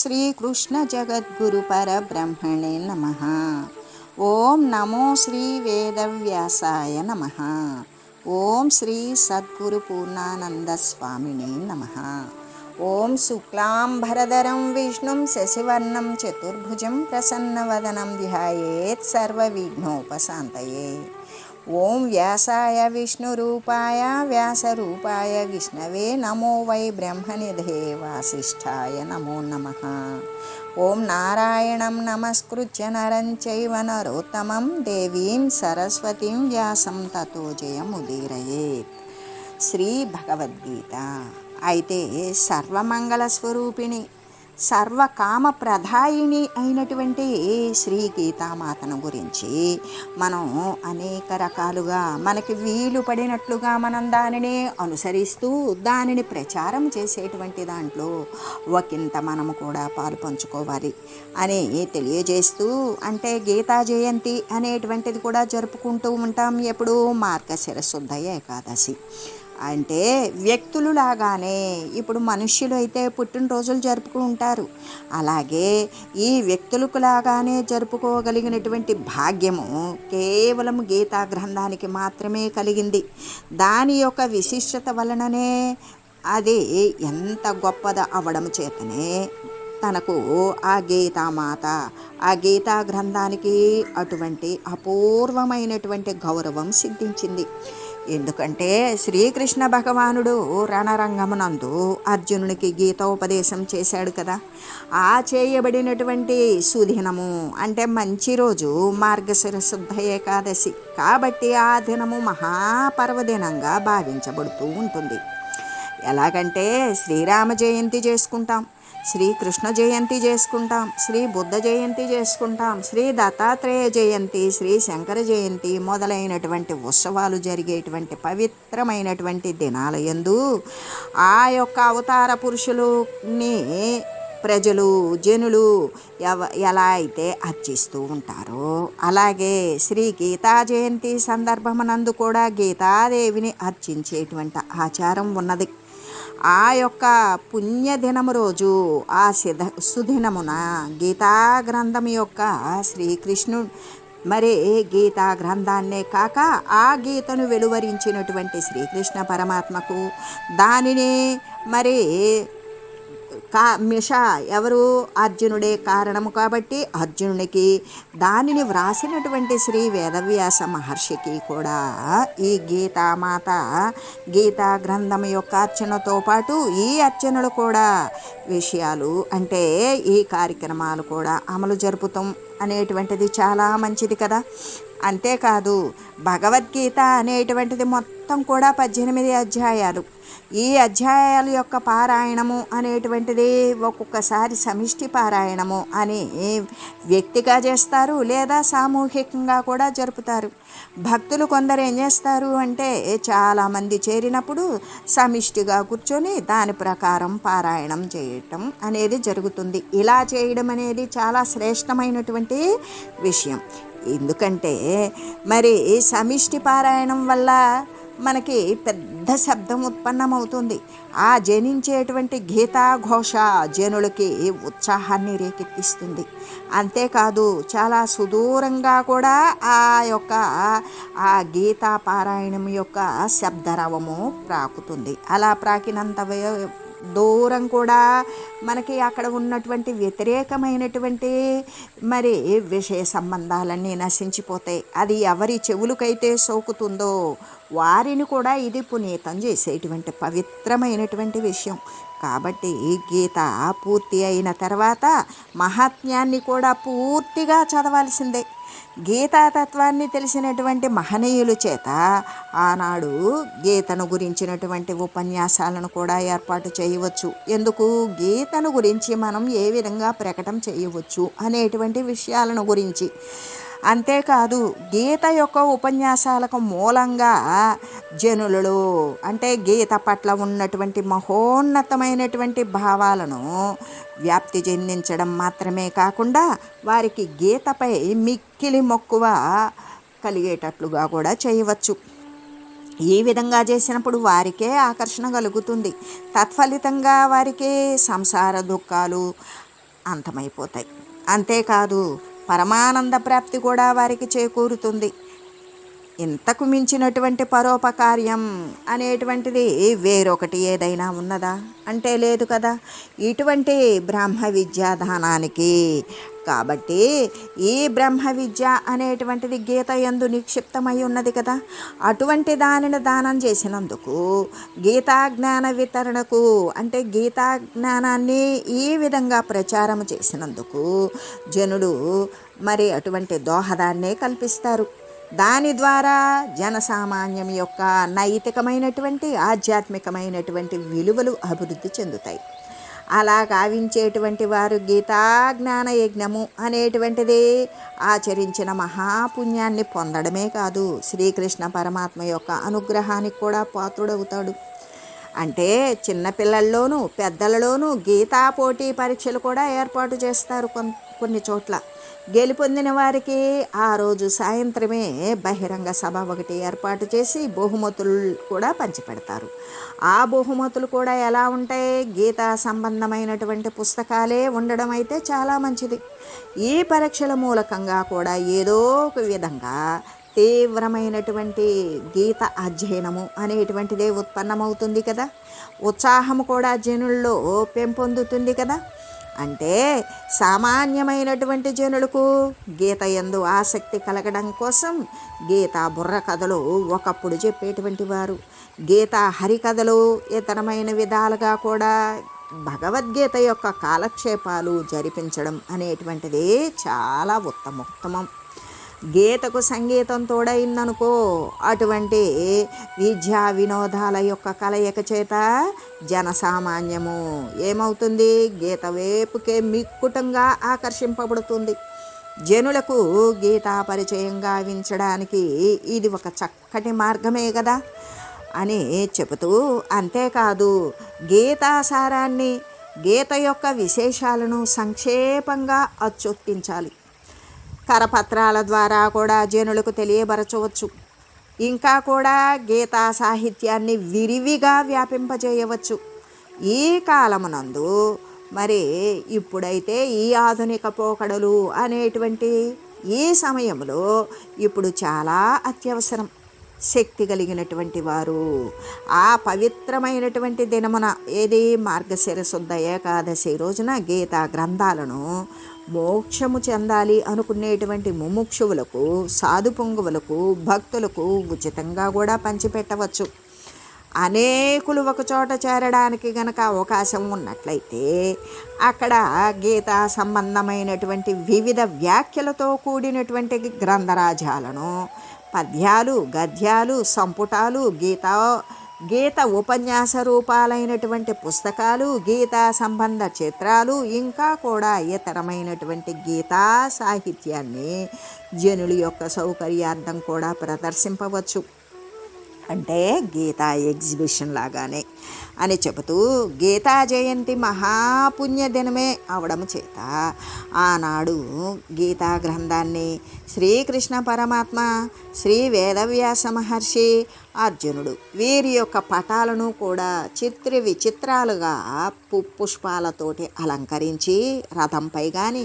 श्रीकृष्णजगद्गुरुपरब्रह्मणे नमः। ॐ नमो श्रीवेदव्यासाय नमः। ॐ श्रीसद्गुरुपूर्णानन्दस्वामिने नमः। ॐ शुक्लाम्भरधरं विष्णुं शशिवर्णं चतुर्भुजं प्रसन्नवदनं ध्यायेत् सर्वविघ्नोपशान्तये। ఓం వ్యాసాయ విష్ణురూపాయ వ్యాసరూపాయ విష్ణవే నమో వై బ్రహ్మనిధే వాసిష్ఠాయ నమో నమ. ఓం నారాయణం నమస్కృత్య నరం చైవ నరోత్తమం దేవీం సరస్వతీం వ్యాసం తతో జయముదీరయేత్. శ్రీ భగవద్గీత. అయితే సర్వమంగళ స్వరూపిణి సర్వకామ ప్రధాయిని అయినటువంటి శ్రీ గీతామాతను గురించి మనం అనేక రకాలుగా మనకి వీలు పడినట్లుగా మనం దానిని అనుసరిస్తూ దానిని ప్రచారం చేసేటువంటి దాంట్లో ఒకంత మనము కూడా పాలు పంచుకోవాలి అని తెలియజేస్తూ అంటే గీతా జయంతి అనేటువంటిది కూడా జరుపుకుంటూ ఉంటాం ఎప్పుడు మార్గశిర శుద్ధ ఏకాదశి. అంటే వ్యక్తులు లాగానే ఇప్పుడు మనుష్యులు అయితే పుట్టినరోజులు జరుపుకుంటారు. అలాగే ఈ వ్యక్తులకు లాగానే జరుపుకోగలిగినటువంటి భాగ్యము కేవలం గీతా గ్రంథానికి మాత్రమే కలిగింది. దాని యొక్క విశిష్టత వలననే అది ఎంత గొప్పద అవ్వడం చేతనే తనకు ఆ గీతామాత ఆ గీతా గ్రంథానికి అటువంటి అపూర్వమైనటువంటి గౌరవం సిద్ధించింది. ఎందుకంటే శ్రీకృష్ణ భగవానుడు రణరంగమునందు అర్జునునికి గీతోపదేశం చేశాడు కదా. ఆ చేయబడినటువంటి సుదినము అంటే మంచి రోజు మార్గశిర శుద్ధ ఏకాదశి. కాబట్టి ఆ దినము మహాపర్వదినంగా భావించబడుతూ ఉంటుంది. ఎలాగంటే శ్రీరామ జయంతి చేసుకుంటాం. శ్రీకృష్ణ జయంతి చేసుకుంటాం శ్రీ బుద్ధ జయంతి చేసుకుంటాం శ్రీ దత్తాత్రేయ జయంతి శ్రీ శంకర జయంతి మొదలైనటువంటి ఉత్సవాలు జరిగేటువంటి పవిత్రమైనటువంటి దినాల యందు ఆ యొక్క అవతార పురుషులని ప్రజలు జనులు ఎవ ఎలా అయితే అర్చిస్తూ ఉంటారో అలాగే శ్రీ గీతా జయంతి సందర్భమనందు కూడా గీతాదేవిని అర్చించేటువంటి ఆచారం ఉన్నది. ఆ యొక్క పుణ్యదినము రోజు ఆ సిధ సుదినమున గీతా గ్రంథం యొక్క శ్రీకృష్ణుడు మరి గీతా గ్రంథాన్నే కాక ఆ గీతను వెలువరించినటువంటి శ్రీకృష్ణ పరమాత్మకు దానిని మరి కా మిష ఎవరు? అర్జునుడే కారణము కాబట్టి అర్జునునికి దానిని వ్రాసినటువంటి శ్రీ వేదవ్యాస మహర్షికి కూడా ఈ గీతామాత గీతా గ్రంథం యొక్క అర్చనతో పాటు ఈ అర్చనలు కూడా విషయాలు అంటే ఈ కార్యక్రమాలు కూడా అమలు జరుపుతాం అనేటువంటిది చాలా మంచిది కదా. అంతేకాదు భగవద్గీత అనేటువంటిది మొత్తం మొత్తం కూడా పద్దెనిమిది అధ్యాయాలు. ఈ అధ్యాయాల యొక్క పారాయణము అనేటువంటిది ఒక్కొక్కసారి సమిష్టి పారాయణము అని వ్యక్తిగా చేస్తారు లేదా సామూహికంగా కూడా జరుపుతారు. భక్తులు కొందరు ఏం చేస్తారు అంటే చాలామంది చేరినప్పుడు సమిష్టిగా కూర్చొని దాని ప్రకారం పారాయణం చేయటం అనేది జరుగుతుంది. ఇలా చేయడం అనేది చాలా శ్రేష్టమైనటువంటి విషయం. ఎందుకంటే మరి సమిష్టి పారాయణం వల్ల మనకి పెద్ద శబ్దం ఉత్పన్నమవుతుంది. ఆ జనించేటువంటి గీతా ఘోష జనులకి ఉత్సాహాన్ని రేకెత్తిస్తుంది. అంతేకాదు చాలా సుదూరంగా కూడా ఆ యొక్క ఆ గీతా పారాయణం యొక్క శబ్దరవము ప్రాకుతుంది. అలా ప్రాకినంత దూరం కూడా మనకి అక్కడ ఉన్నటువంటి వ్యతిరేకమైనటువంటి మరి విషయ సంబంధాలన్నీ నశించిపోతాయి. అది ఎవరి చెవులకైతే సోకుతుందో వారిని కూడా ఇది పునీతం చేసేటువంటి పవిత్రమైనటువంటి విషయం. కాబట్టి గీత పూర్తి అయిన తర్వాత మహాత్మ్యాన్ని కూడా పూర్తిగా చదవాల్సిందే. గీతాతత్వాన్ని తెలిసినటువంటి మహనీయుల చేత ఆనాడు గీతను గురించినటువంటి ఉపన్యాసాలను కూడా ఏర్పాటు చేయవచ్చు. ఎందుకు? గీతను గురించి మనం ఏ విధంగా ప్రకటన చేయవచ్చు అనేటువంటి విషయాలను గురించి. అంతేకాదు గీత యొక్క ఉపన్యాసాలకు మూలంగా జనులలో అంటే గీత పట్ల ఉన్నటువంటి మహోన్నతమైనటువంటి భావాలను వ్యాప్తి చెందించడం మాత్రమే కాకుండా వారికి గీతపై మిక్కిలి మక్కువ కలిగేటట్లుగా కూడా చేయవచ్చు. ఈ విధంగా చేసినప్పుడు వారికే ఆకర్షణ కలుగుతుంది. తత్ఫలితంగా వారికి సంసార దుఃఖాలు అంతమైపోతాయి. అంతేకాదు పరమానంద ప్రాప్తి కూడా వారికి చేకూరుతుంది. ఇంతకు మించినటువంటి పరోపకార్యం అనేటువంటిది వేరొకటి ఏదైనా ఉన్నదా? అంటే లేదు కదా. ఇటువంటి బ్రహ్మ విద్యాదానానికి కాబట్టి ఈ బ్రహ్మ విద్య అనేటువంటిది గీత ఎందు నిక్షిప్తమై ఉన్నది కదా. అటువంటి దానిని దానం చేసినందుకు గీతా జ్ఞాన వితరణకు అంటే గీతా జ్ఞానాన్ని ఈ విధంగా ప్రచారం చేసినందుకు జనులు మరి అటువంటి దోహదాన్నే కల్పిస్తారు. దాని ద్వారా జనసామాన్యం యొక్క నైతికమైనటువంటి ఆధ్యాత్మికమైనటువంటి విలువలు అభివృద్ధి చెందుతాయి. అలా గావించేటువంటి వారు గీతాజ్ఞాన యజ్ఞము అనేటువంటిది ఆచరించిన మహాపుణ్యాన్ని పొందడమే కాదు. శ్రీకృష్ణ పరమాత్మ యొక్క అనుగ్రహానికి కూడా పాత్రుడవుతాడు. అంటే చిన్నపిల్లల్లోనూ పెద్దలలోనూ గీతా పోటీ పరీక్షలు కూడా ఏర్పాటు చేస్తారు కొన్ని చోట్ల. గెలుపొందిన వారికి ఆ రోజు సాయంత్రమే బహిరంగ సభ ఒకటి ఏర్పాటు చేసి బహుమతులు కూడా పంచిపెడతారు. ఆ బహుమతులు కూడా ఎలా ఉంటాయి? గీతా సంబంధమైనటువంటి పుస్తకాలే ఉండడం అయితే చాలా మంచిది. ఈ పరీక్షల మూలకంగా కూడా ఏదో ఒక విధంగా తీవ్రమైనటువంటి గీత అధ్యయనము అనేటువంటిదే ఉత్పన్నమవుతుంది కదా. ఉత్సాహము కూడా జనుల్లో పెంపొందుతుంది కదా. అంటే సామాన్యమైనటువంటి జనులకు గీత ఎందు ఆసక్తి కలగడం కోసం గీత బుర్ర కథలు ఒకప్పుడు చెప్పేటువంటి వారు. గీత హరికథలు ఇతరమైన విధాలుగా కూడా భగవద్గీత యొక్క కాలక్షేపాలు జరిపించడం అనేటువంటిది చాలా ఉత్తమోత్తమం. గీతకు సంగీతం తోడైందనుకో అటువంటి విద్యా వినోదాల యొక్క కలయిక చేత జనసామాన్యము ఏమవుతుంది? గీత వేపుకే మిక్కుటంగా ఆకర్షింపబడుతుంది. జనులకు గీతా పరిచయం గావించడానికి ఇది ఒక చక్కటి మార్గమే కదా అని చెబుతూ అంతేకాదు గీతాసారాన్ని గీత యొక్క విశేషాలను సంక్షేపంగా అచ్చొప్పించాలి. కరపత్రాల ద్వారా కూడా జనులకు తెలియబరచవచ్చు. ఇంకా కూడా గీతా సాహిత్యాన్ని విరివిగా వ్యాపింపజేయవచ్చు. ఈ కాలమునందు మరి ఇప్పుడైతే ఈ ఆధునిక పోకడలు అనేటువంటి ఈ సమయంలో ఇప్పుడు చాలా అత్యవసరం. శక్తి కలిగినటువంటి వారు ఆ పవిత్రమైనటువంటి దినమున ఏది మార్గశిర శుద్ధ ఏకాదశి రోజున గీతా గ్రంథాలను మోక్షము చెందాలి అనుకునేటువంటి ముముక్షువులకు సాధు పొంగువులకు భక్తులకు ఉచితంగా కూడా పంచిపెట్టవచ్చు. అనేకులు ఒకచోట చేరడానికి గనక అవకాశం ఉన్నట్లయితే అక్కడ గీతా సంబంధమైనటువంటి వివిధ వ్యాఖ్యలతో కూడినటువంటి గ్రంథరాజాలను పద్యాలు గద్యాలు సంపుటాలు గీతా గీత ఉపన్యాస రూపాలైనటువంటి పుస్తకాలు గీతా సంబంధ చిత్రాలు ఇంకా కూడా ఇతరమైనటువంటి గీతా సాహిత్యాన్ని జనుల యొక్క సౌకర్యార్థం కూడా ప్రదర్శింపవచ్చు. అంటే గీతా ఎగ్జిబిషన్ లాగానే అని చెబుతూ గీతా జయంతి మహాపుణ్య దినమే అవడం చేత. ఆనాడు గీతా గ్రంథాన్ని శ్రీకృష్ణ పరమాత్మ శ్రీ వేదవ్యాస మహర్షి అర్జునుడు వీరి యొక్క పటాలను కూడా చిత్ర విచిత్రాలుగా పుష్పాలతోటి అలంకరించి రథంపై కానీ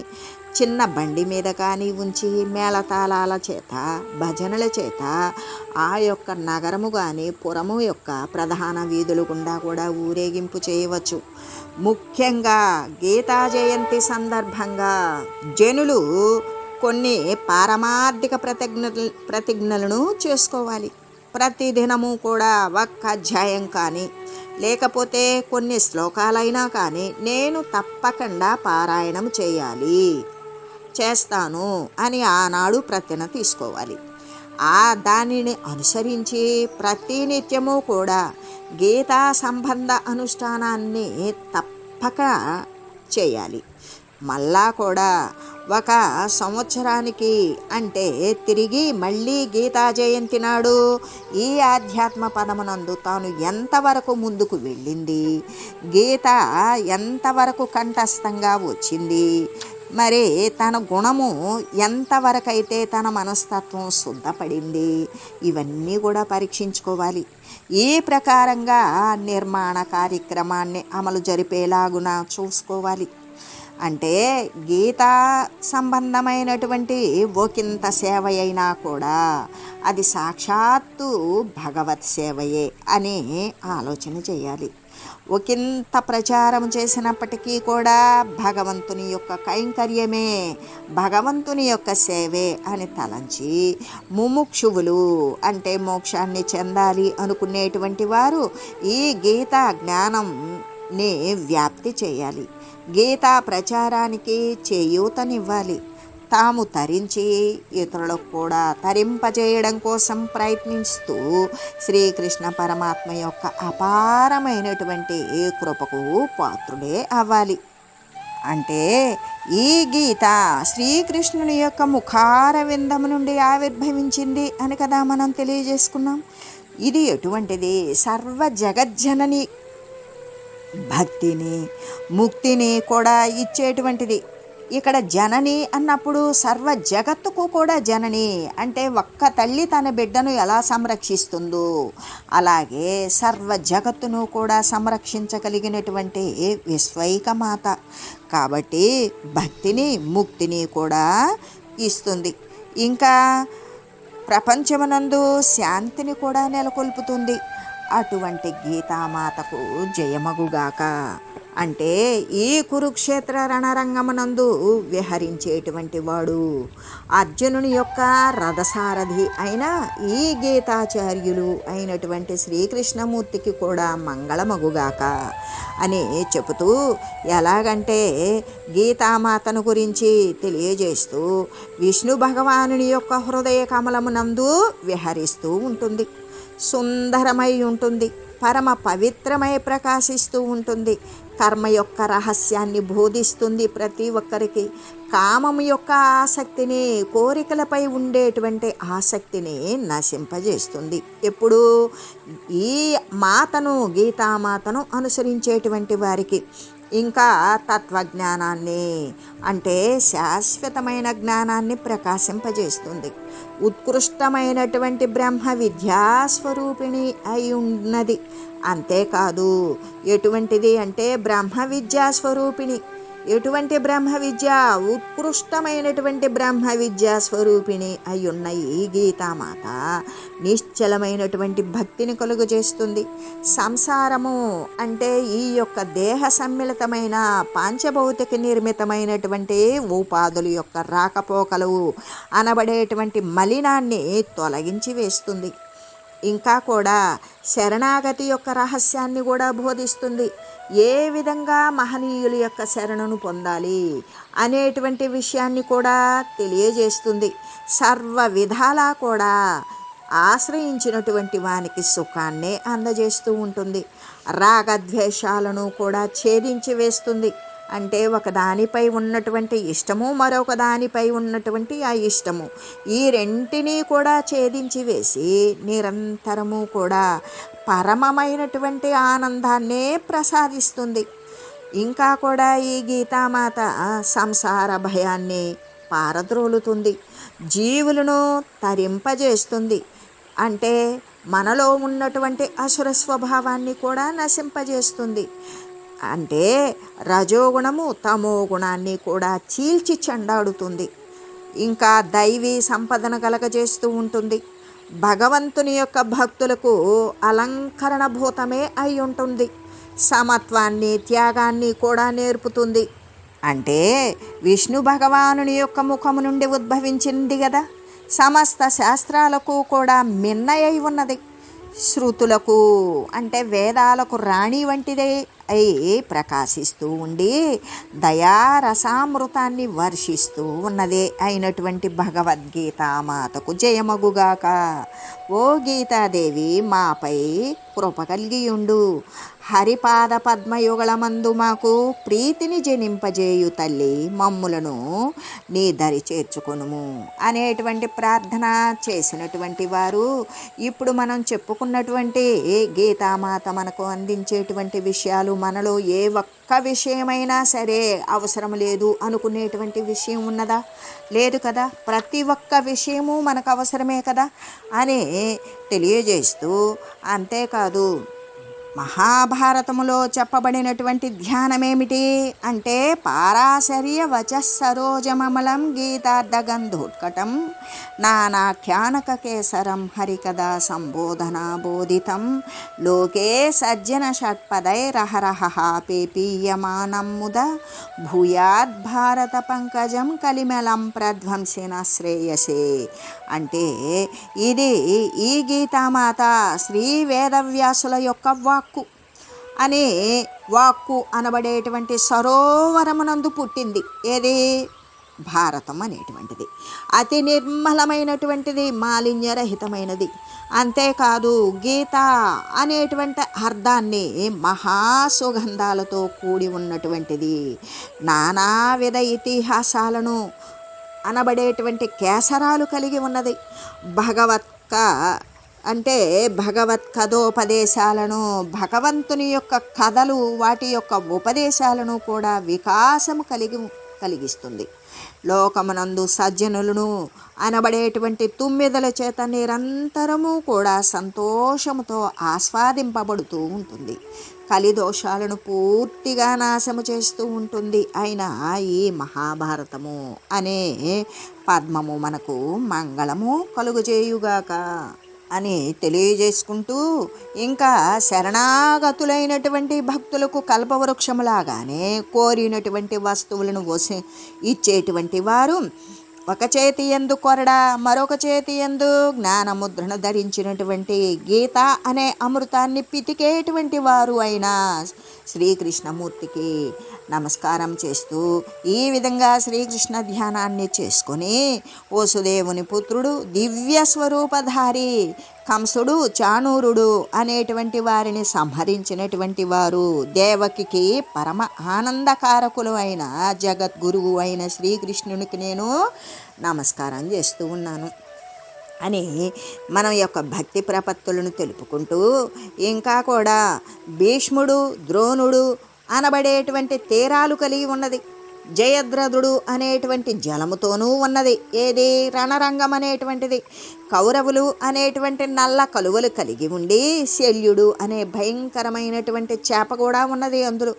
చిన్న బండి మీద కానీ ఉంచి మేళతాళాల చేత భజనల చేత ఆ యొక్క నగరము కానీ పురము యొక్క ప్రధాన వీధులు గుండా కూడా ఊరేగింపు చేయవచ్చు. ముఖ్యంగా గీతా జయంతి సందర్భంగా జనులు కొన్ని పారమార్థిక ప్రతిజ్ఞ ప్రతిజ్ఞలను చేసుకోవాలి. ప్రతిదినము కూడా ఒక్క అధ్యాయం కానీ లేకపోతే కొన్ని శ్లోకాలైనా కానీ నేను తప్పకుండా పారాయణం చేయాలి. చేస్తాను అని ఆనాడు ప్రతిన తీసుకోవాలి. ఆ దానిని అనుసరించి ప్రతినిత్యము కూడా గీతా సంబంధ అనుష్ఠానాన్ని తప్పక చేయాలి. మళ్ళా కూడా ఒక సంవత్సరానికి అంటే తిరిగి మళ్ళీ గీతా జయంతి నాడు ఈ ఆధ్యాత్మ పదమునందు తాను ఎంతవరకు ముందుకు వెళ్ళింది? గీత ఎంతవరకు కంఠస్థంగా వచ్చింది? మరి తన గుణము ఎంతవరకైతే తన మనస్తత్వం శుద్ధపడింది ఇవన్నీ కూడా పరీక్షించుకోవాలి. ఈ ప్రకారంగా నిర్మాణ కార్యక్రమాన్ని అమలు జరిపేలాగున చూసుకోవాలి. అంటే గీతా సంబంధమైనటువంటి ఒకంత సేవ అయినా కూడా అది సాక్షాత్తు భగవత్ సేవయే అని ఆలోచన చేయాలి. ఒకంత ప్రచారం చేసినప్పటికీ కూడా భగవంతుని యొక్క కైంకర్యమే భగవంతుని యొక్క సేవే అని తలంచి ముముక్షువులు అంటే మోక్షాన్ని చెందాలి అనుకునేటువంటి వారు ఈ గీతా జ్ఞానంని వ్యాప్తి చేయాలి. గీతా ప్రచారానికి చేయూతనివ్వాలి. తాము తరించి ఇతరులకు కూడా తరింపజేయడం కోసం ప్రయత్నిస్తూ శ్రీకృష్ణ పరమాత్మ యొక్క అపారమైనటువంటి కృపకు పాత్రుడే అవ్వాలి. అంటే ఈ గీత శ్రీకృష్ణుని యొక్క ముఖార విందము నుండి ఆవిర్భవించింది అని కదా మనం తెలియజేసుకున్నాం. ఇది ఎటువంటిది? సర్వ జగజ్జనని భక్తిని ముక్తిని కూడా ఇచ్చేటువంటిది. ఇక్కడ జనని అన్నప్పుడు సర్వ జగత్తుకు కూడా జనని. అంటే ఒక్క తల్లి తన బిడ్డను ఎలా సంరక్షిస్తుందో అలాగే సర్వ జగత్తును కూడా సంరక్షించగలిగినటువంటి విశ్వైక మాత. కాబట్టి భక్తిని ముక్తిని కూడా ఇస్తుంది. ఇంకా ప్రపంచమునందు శాంతిని కూడా నెలకొల్పుతుంది. అటువంటి గీతామాతకు జయమగుగాక. అంటే ఈ కురుక్షేత్ర రణరంగమునందు విహరించేటువంటి వాడు? అర్జునుని యొక్క రథసారథి అయిన ఈ గీతాచార్యులు అయినటువంటి శ్రీకృష్ణమూర్తికి కూడా మంగళమగుగాక అని చెబుతూ ఎలాగంటే గీతామాతను గురించి తెలియజేస్తూ విష్ణు భగవానుని యొక్క హృదయ కమలమునందు విహరిస్తూ ఉంటుంది. సుందరమై ఉంటుంది. పరమ పవిత్రమై ప్రకాశిస్తూ ఉంటుంది. కర్మ యొక్క రహస్యాన్ని బోధిస్తుంది ప్రతి ఒక్కరికి. కామం యొక్క ఆసక్తిని కోరికలపై ఉండేటువంటి ఆసక్తిని నశింపజేస్తుంది. ఎప్పుడు ఈ మాతను గీతామాతను అనుసరించేటువంటి వారికి ఇంకా తత్వజ్ఞానాన్ని అంటే శాశ్వతమైన జ్ఞానాన్ని ప్రకాశింపజేస్తుంది. ఉత్కృష్టమైనటువంటి బ్రహ్మ విద్యాస్వరూపిణి అయి ఉన్నది. అంతేకాదు ఎటువంటిది అంటే బ్రహ్మ విద్యాస్వరూపిణి. ఎటువంటి బ్రహ్మ విద్య? ఉత్కృష్టమైనటువంటి బ్రహ్మ విద్యా స్వరూపిణి అయ్యున్న ఈ గీతామాత నిశ్చలమైనటువంటి భక్తిని కలుగు చేస్తుంది. సంసారము అంటే ఈ యొక్క దేహ సమ్మిళితమైన పాంచభౌతిక నిర్మితమైనటువంటి ఉపాధుల యొక్క రాకపోకలు అనబడేటువంటి మలినాన్ని తొలగించి వేస్తుంది. ఇంకా కూడా శరణాగతి యొక్క రహస్యాన్ని కూడా బోధిస్తుంది. ఏ విధంగా మహనీయుల యొక్క శరణను పొందాలి అనేటువంటి విషయాన్ని కూడా తెలియజేస్తుంది. సర్వ విధాలా కూడా ఆశ్రయించినటువంటి వానికి సుఖాన్నే అందజేస్తూ ఉంటుంది. రాగద్వేషాలను కూడా ఛేదించి వేస్తుంది. అంటే ఒకదానిపై ఉన్నటువంటి ఇష్టము మరొక దానిపై ఉన్నటువంటి ఆ ఇష్టము. ఈ రెంటినీ కూడా ఛేదించి వేసి నిరంతరము కూడా పరమమైనటువంటి ఆనందాన్నే ప్రసాదిస్తుంది. ఇంకా కూడా ఈ గీతామాత సంసార భయాన్ని పారద్రోలుతుంది. జీవులను తరింపజేస్తుంది. అంటే మనలో ఉన్నటువంటి అసుర స్వభావాన్ని కూడా నశింపజేస్తుంది. అంటే రజోగుణము తమో గుణాన్ని కూడా చీల్చి చెండాడుతుంది. ఇంకా దైవీ సంపదన కలగజేస్తూ ఉంటుంది. భగవంతుని యొక్క భక్తులకు అలంకరణభూతమే అయి ఉంటుంది. సమత్వాన్ని త్యాగాన్ని కూడా నేర్పుతుంది. అంటే విష్ణు భగవానుని యొక్క ముఖము నుండి ఉద్భవించింది కదా సమస్త శాస్త్రాలకు కూడా మిన్నయై ఉన్నది. శృతులకు అంటే వేదాలకు రాణి వంటిదే. అయి ప్రకాశిస్తూ ఉండి దయారసామృతాన్ని వర్షిస్తూ ఉన్నదే అయినటువంటి భగవద్గీత మాతకు జయమగుగాక. ఓ గీతాదేవి మాపై కృప కలిగియుండు. హరిపాద పద్మయుగళమందు మాకు ప్రీతిని జనింపజేయు తల్లి మమ్ములను నీ దరి చేర్చుకొనుము అనేటువంటి ప్రార్థన చేసినటువంటి వారు. ఇప్పుడు మనం చెప్పుకున్నటువంటి గీతామాత మనకు అందించేటువంటి విషయాలు మనలో ఏ ఒక్క విషయమైనా సరే అవసరం లేదు అనుకునేటువంటి విషయం ఉన్నదా? లేదు కదా? ప్రతి ఒక్క విషయము మనకు అవసరమే కదా? అని తెలియజేస్తూ అంతేకాదు మహాభారతములో చెప్పబడినటువంటి ధ్యానమేమిటి అంటే పారాశర్య వచ సరోజమమలం గీతార్థగంధోత్కటం నానాఖ్యానక కేసరం హరికథా సంబోధన బోధితం లోకే సజ్జన షట్పదైరహరహ పేపీయమానం ముద భూయాద్ భారత పంకజం కలిమలం ప్రధ్వంసిన శ్రేయసే. అంటే ఇది ఈ గీతామాత శ్రీ వేదవ్యాసుల యొక్క వాక్కు అనే వాక్కు అనబడేటువంటి సరోవరమునందు పుట్టింది. ఏది? భారతం అనేటువంటిది. అతి నిర్మలమైనటువంటిది మాలిన్యరహితమైనది. అంతేకాదు గీత అనేటువంటి అర్థాన్ని మహాసుగంధాలతో కూడి ఉన్నటువంటిది. నానావిధ ఇతిహాసాలను అనబడేటువంటి కేసరాలు కలిగి ఉన్నది. భగవత్క అంటే భగవత్ కథోపదేశాలను భగవంతుని యొక్క కథలు వాటి యొక్క ఉపదేశాలను కూడా వికాసము కలిగి కలిగిస్తుంది. లోకమునందు సజ్జనులను అనబడేటువంటి తుమ్మిదల చేత నిరంతరము కూడా సంతోషముతో ఆస్వాదింపబడుతూ ఉంటుంది. కలిదోషాలను పూర్తిగా నాశము చేస్తూ ఉంటుంది. అయిన ఈ మహాభారతము అనే పద్మము మనకు మంగళము కలుగజేయుగాక. అని తెలియజేసుకుంటూ ఇంకా శరణాగతులైనటువంటి భక్తులకు కల్పవృక్షములాగానే కోరినటువంటి వస్తువులను వసి ఇచ్చేటువంటి వారు ఒక చేతి ఎందు కొరడ మరొక చేతి ఎందు జ్ఞానముద్రను ధరించినటువంటి గీత అనే అమృతాన్ని పితికేటువంటి వారు అయిన శ్రీకృష్ణమూర్తికి నమస్కారం చేస్తూ ఈ విధంగా శ్రీకృష్ణ ధ్యానాన్ని చేసుకొని వసుదేవుని పుత్రుడు దివ్య స్వరూపధారి కంసుడు చాణూరుడు అనేటువంటి వారిని సంహరించినటువంటి వారు దేవకికి పరమ ఆనందకారకులు అయిన జగద్గురువు అయిన శ్రీకృష్ణునికి నేను నమస్కారం చేస్తూ ఉన్నాను. అని మనం యొక్క భక్తి ప్రపత్తులను తెలుపుకుంటూ ఇంకా కూడా భీష్ముడు ద్రోణుడు అనబడేటువంటి తీరాలు కలిగి ఉన్నది. జయద్రథుడు అనేటువంటి జలముతోనూ ఉన్నది. ఏది? రణరంగం అనేటువంటిది. కౌరవులు అనేటువంటి నల్ల కలువలు కలిగి ఉండి శల్యుడు అనే భయంకరమైనటువంటి చేప కూడా ఉన్నది అందులో.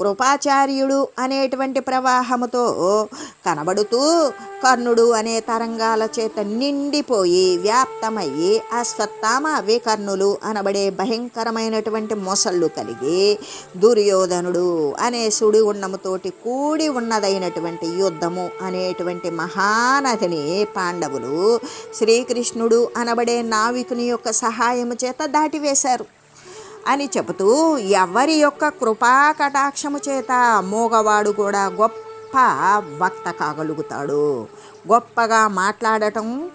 కృపాచార్యుడు అనేటువంటి ప్రవాహముతో కనబడుతూ కర్ణుడు అనే తరంగాల చేత నిండిపోయి వ్యాప్తమయ్యి అశ్వత్థామ వికర్ణులు అనబడే భయంకరమైనటువంటి మొసళ్ళు కలిగి దుర్యోధనుడు అనే సుడి ఉన్నముతోటి కూడి ఉన్నదైనటువంటి యుద్ధము అనేటువంటి మహానదిని పాండవులు శ్రీకృష్ణుడు అనబడే నావికుని యొక్క సహాయము చేత దాటివేశారు. అని చెబుతూ ఎవరి యొక్క కృపా కటాక్షము చేత మూగవాడు కూడా గొప్ప వక్త కాగలుగుతాడు. గొప్పగా మాట్లాడటం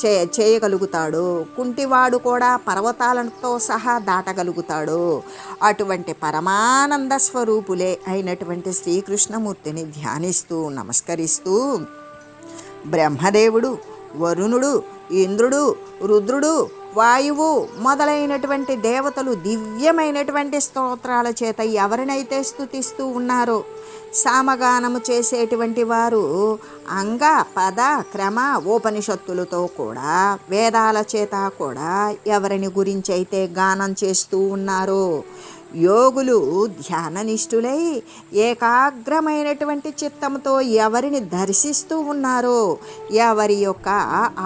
చే చేయగలుగుతాడు. కుంటివాడు కూడా పర్వతాలతో సహా దాటగలుగుతాడు. అటువంటి పరమానంద స్వరూపులే అయినటువంటి శ్రీకృష్ణమూర్తిని ధ్యానిస్తూ నమస్కరిస్తూ బ్రహ్మదేవుడు వరుణుడు ఇంద్రుడు రుద్రుడు వాయువు మొదలైనటువంటి దేవతలు దివ్యమైనటువంటి స్తోత్రాల చేత ఎవరినైతే స్థుతిస్తూ ఉన్నారో సామగానము చేసేటువంటి వారు అంగ పద క్రమ ఉపనిషత్తులతో కూడా వేదాల చేత కూడా ఎవరిని గురించి అయితే గానం చేస్తూ ఉన్నారో యోగులు ధ్యాననిష్ఠులై ఏకాగ్రమైనటువంటి చిత్తంతో ఎవరిని దర్శిస్తూ ఉన్నారో ఎవరి యొక్క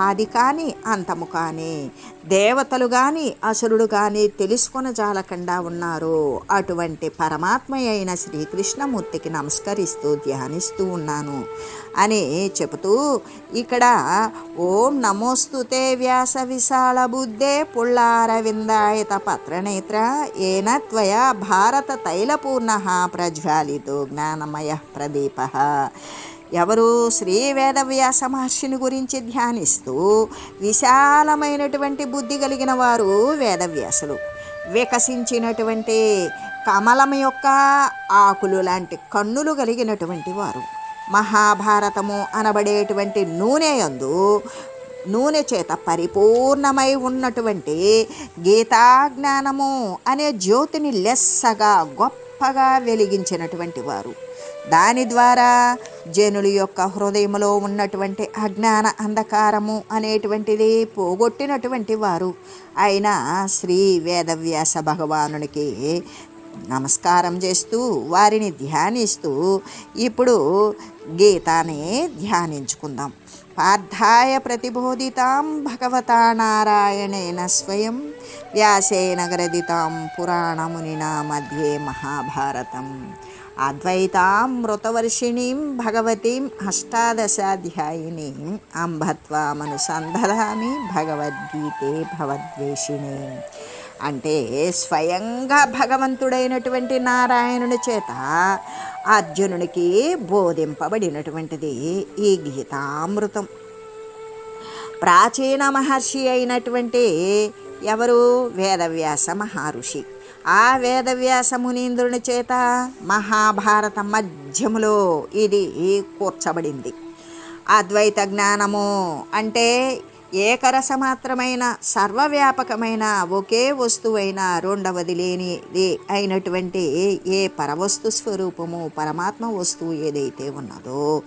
ఆది కానీ అంతము కానీ దేవతలు కానీ అసురుడు కానీ తెలుసుకొన జాలకుండా ఉన్నారు. అటువంటి పరమాత్మ అయిన శ్రీకృష్ణమూర్తికి నమస్కరిస్తూ ధ్యానిస్తూ ఉన్నాను. అని చెబుతూ ఇక్కడ ఓం నమోస్తుతే వ్యాస విశాల బుద్ధే పుల్లారవిందాయత పత్రనేత్ర ఏన త్వయా భారత తైలపూర్ణ ప్రజ్వాలితో జ్ఞానమయ ప్రదీప. ఎవరు శ్రీ వేదవ్యాస మహర్షిని గురించి ధ్యానిస్తూ విశాలమైనటువంటి బుద్ధి కలిగిన వారు వేదవ్యాసులు. వికసించినటువంటి కమలం యొక్క ఆకులు లాంటి కన్నులు కలిగినటువంటి వారు. మహాభారతము అనబడేటువంటి నూనె యందు నూనె చేత పరిపూర్ణమై ఉన్నటువంటి గీతాజ్ఞానము అనే జ్యోతిని లెస్సగా గొప్పగా వెలిగించినటువంటి వారు. దాని ద్వారా జనుల యొక్క హృదయంలో ఉన్నటువంటి అజ్ఞాన అంధకారము అనేటువంటిది పోగొట్టినటువంటి వారు. అయిన శ్రీ వేదవ్యాస భగవానునికి నమస్కారం చేస్తూ వారిని ధ్యానిస్తూ ఇప్పుడు గీతాన్ని ధ్యానించుకుందాం. పార్థాయ ప్రతిబోధితాం భగవతా నారాయణేన స్వయం వ్యాసేన గ్రదితాం పురాణమునినా మధ్యే మహాభారతం. అద్వైతామృతవర్షిణీం భగవతీం అష్టాదశాధ్యాయినీం అంబత్వామనుసంధామి భగవద్గీతే భవద్వేషిణి. అంటే స్వయంగా భగవంతుడైనటువంటి నారాయణుని చేత అర్జునునికి బోధింపబడినటువంటిది ఈ గీతామృతం. ప్రాచీన మహర్షి అయినటువంటి ఎవరు? వేదవ్యాస మహర్షి. ఆ వేదవ్యాస మునీంద్రుని చేత మహాభారత మధ్యములో ఇది కూర్చబడింది. అద్వైత జ్ఞానము అంటే ఏకరసమాత్రమైన సర్వవ్యాపకమైన ఒకే వస్తువైన రెండవది లేనిది అయినటువంటి ఏ పరవస్తు స్వరూపము పరమాత్మ వస్తువు ఏదైతే ఉన్నదో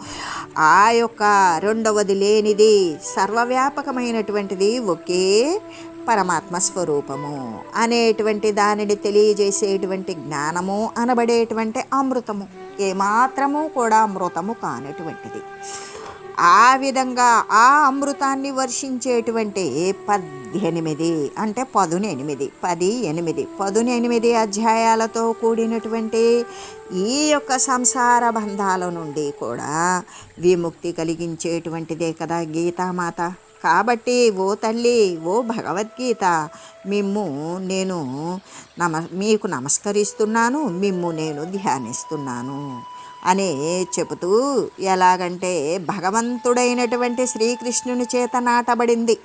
ఆ యొక్క రెండవది లేనిది సర్వవ్యాపకమైనటువంటిది ఒకే పరమాత్మ స్వరూపము అనేటువంటి దానిని తెలియజేసేటువంటి జ్ఞానము అనబడేటువంటి అమృతము ఏమాత్రము కూడా అమృతము కానటువంటిది. ఆ విధంగా ఆ అమృతాన్ని వర్షించేటువంటి పద్దెనిమిది అంటే పదునెనిమిది పది ఎనిమిది పదునెనిమిది అధ్యాయాలతో కూడినటువంటి ఈ యొక్క సంసార బంధాల నుండి కూడా విముక్తి కలిగించేటువంటిదే కదా గీతామాత. కాబట్టి ఓ తల్లి ఓ భగవద్గీత మిమ్ము నేను నమ మీకు నమస్కరిస్తున్నాను మిమ్ము నేను ధ్యానిస్తున్నాను అని చెబుతూ ఎలాగంటే భగవంతుడైనటువంటి శ్రీకృష్ణుని చేత నాటబడింది.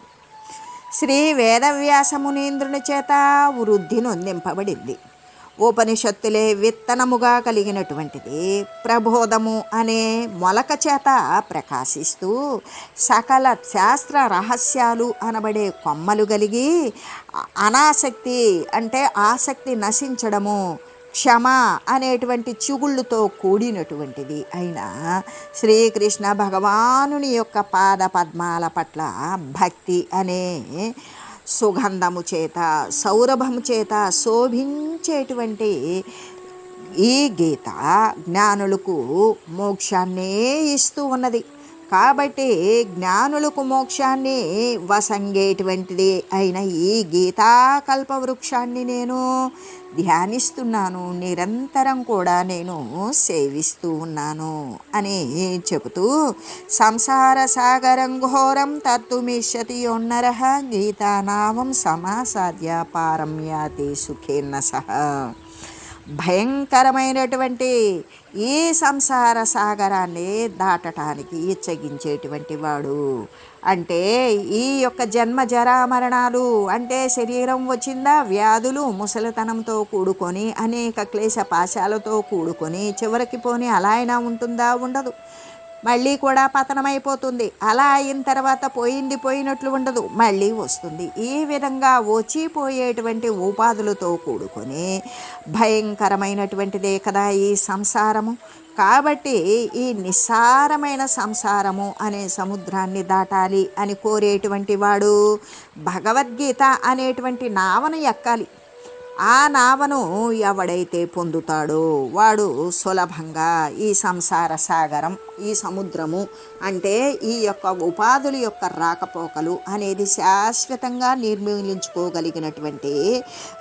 శ్రీ వేదవ్యాసమునీంద్రుని చేత వృద్ధి నొందింపబడింది ఉపనిషత్తులే విత్తనముగా కలిగినటువంటిది. ప్రబోధము అనే మొలక చేత ప్రకాశిస్తూ సకల శాస్త్ర రహస్యాలు అనబడే కొమ్మలు కలిగి అనాసక్తి అంటే ఆసక్తి నశించడము క్షమ అనేటువంటి చిగుళ్ళుతో కూడినటువంటిది అయినా శ్రీకృష్ణ భగవానుని యొక్క పాద పద్మాల పట్ల భక్తి అనే సుగంధము చేత సౌరభము చేత శోభించేటువంటి ఈ గీత జ్ఞానులకు మోక్షాన్నే ఇస్తూ ఉన్నది. కాబట్టి జ్ఞానులకు మోక్షాన్ని వసంగేటువంటిది అయిన ఈ గీతాకల్ప వృక్షాన్ని నేను ధ్యానిస్తున్నాను. నిరంతరం కూడా నేను సేవిస్తూ ఉన్నాను అని చెబుతూ సంసార సాగరం ఘోరం తత్తుమిషతి యొన్నర. గీతానామం సమాసాద్య పారమ్యాతి సుఖేన్న సహ. భయంకరమైనటువంటి ఈ సంసార సాగరాన్ని దాటటానికి ఇచ్చగించేటువంటి వాడు. అంటే ఈ యొక్క జన్మ జరామరణాలు అంటే శరీరం వచ్చిందా వ్యాధులు ముసలితనంతో కూడుకొని అనేక క్లేశ పాశాలతో కూడుకొని చివరికి పోని అలా అయినా ఉంటుందా? ఉండదు. మళ్ళీ కూడా పతనమైపోతుంది. అలా అయిన తర్వాత పోయింది పోయినట్లు ఉండదు. మళ్ళీ వస్తుంది. ఈ విధంగా వచ్చిపోయేటువంటి ఉపాధులతో కూడుకొని భయంకరమైనటువంటిదే కదా ఈ సంసారము. కాబట్టి ఈ నిస్సారమైన సంసారము అనే సముద్రాన్ని దాటాలి అని కోరేటువంటి వాడు భగవద్గీత అనేటువంటి నావను ఎక్కాలి. ఆ నావను ఎవడైతే పొందుతాడో వాడు సులభంగా ఈ సంసార సాగరం ఈ సముద్రము అంటే ఈ యొక్క ఉపాధుల యొక్క రాకపోకలు అనేది శాశ్వతంగా నిర్మూలించుకోగలిగినటువంటి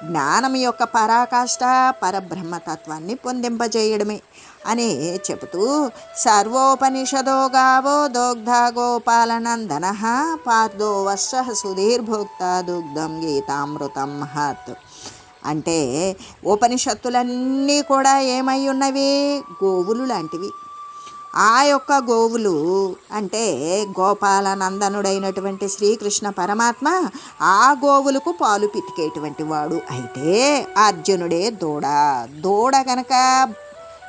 జ్ఞానం యొక్క పరాకాష్ట పరబ్రహ్మతత్వాన్ని పొందింపజేయడమే అని చెబుతూ సర్వోపనిషదో గావో దోగ్ధ గోపాలనందన పార్థో వర్ష సుధీర్భోక్త దుగ్ధం గీతామృతం మహత్ అంటే ఉపనిషత్తులన్నీ కూడా ఏమై ఉన్నవి? గోవులు లాంటివి. ఆ యొక్క గోవులు అంటే గోపాలనందనుడైనటువంటి శ్రీకృష్ణ పరమాత్మ ఆ గోవులకు పాలు పితికేటువంటి వాడు. అయితే అర్జునుడే దూడ. దూడ గనక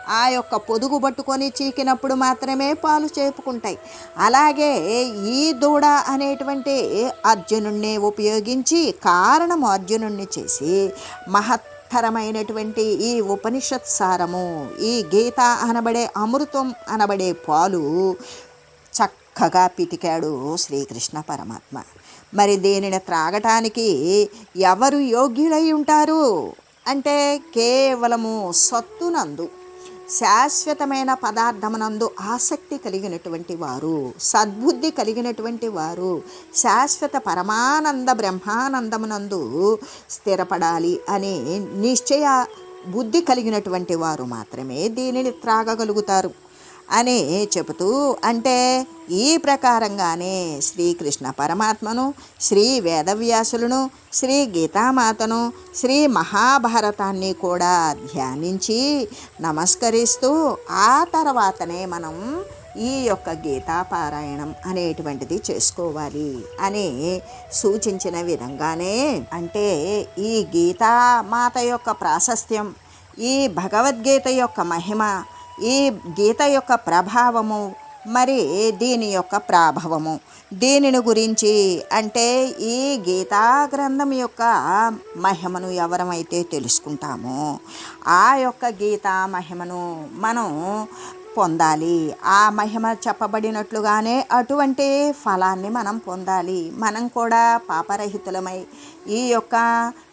ఆ యొక్క పొదుగు పట్టుకొని చీకినప్పుడు మాత్రమే పాలు చేపుకుంటాయి. అలాగే ఈ దూడ అనేటువంటి అర్జునుణ్ణి ఉపయోగించి కారణము అర్జునుణ్ణి చేసి మహత్ మహత్తరమైనటువంటి ఈ ఉపనిషత్ సారము ఈ గీత అనబడే అమృతం అనబడే పాలు చక్కగా పితికాడు శ్రీకృష్ణ పరమాత్మ. మరి దీనిని త్రాగటానికి ఎవరు యోగ్యులై ఉంటారు? అంటే కేవలము సత్తునందు. శాశ్వతమైన పదార్థమునందు ఆసక్తి కలిగినటువంటి వారు సద్బుద్ధి కలిగినటువంటి వారు శాశ్వత పరమానంద బ్రహ్మానందమునందు స్థిరపడాలి అనే నిశ్చయ బుద్ధి కలిగినటువంటి వారు మాత్రమే దీనిని త్రాగగలుగుతారు. అని చెబుతూ అంటే ఈ ప్రకారంగానే శ్రీకృష్ణ పరమాత్మను శ్రీ వేదవ్యాసులను శ్రీ గీతామాతను శ్రీ మహాభారతాన్ని కూడా ధ్యానించి నమస్కరిస్తూ ఆ తర్వాతనే మనం ఈ యొక్క గీతాపారాయణం అనేటువంటిది చేసుకోవాలి అని సూచించిన విధంగానే అంటే ఈ గీతామాత యొక్క ప్రాశస్త్యం ఈ భగవద్గీత యొక్క మహిమ ఈ గీత యొక్క ప్రభావము మరి దీని యొక్క ప్రాభవము. దీనిని గురించి అంటే ఈ గీతా గ్రంథం యొక్క మహిమను ఎవరమైతే తెలుసుకుంటామో ఆ యొక్క గీతా మహిమను మనం పొందాలి. ఆ మహిమ చెప్పబడినట్లుగానే అటువంటి ఫలాన్ని మనం పొందాలి. మనం కూడా పాపరహితులమై ఈ యొక్క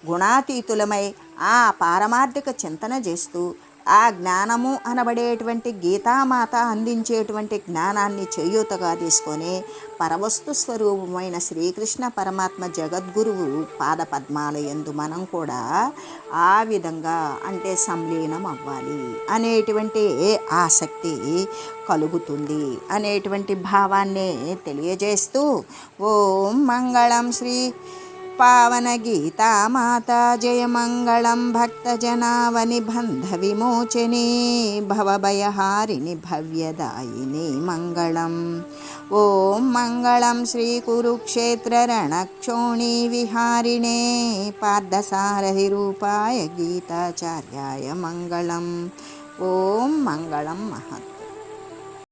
గుణాతీతులమై ఆ పారమార్థిక చింతన చేస్తూ ఆ జ్ఞానము అనబడేటువంటి గీతామాత అందించేటువంటి జ్ఞానాన్ని చేయూతగా తీసుకొని పరవస్తు స్వరూపమైన శ్రీకృష్ణ పరమాత్మ జగద్గురువు పాదపద్మాల ఎందు మనం కూడా ఆ విధంగా అంటే సంలీనం అవ్వాలి అనేటువంటి ఆసక్తి కలుగుతుంది అనేటువంటి భావాన్ని తెలియజేస్తూ ఓం మంగళం శ్రీ పావన గీతా మాతా జయ మంగళం భక్తజనావని బంధ విమోచనే భవభయహారిణి భవ్యదాయిని మంగళం. ఓం మంగళం శ్రీ కురుక్షేత్ర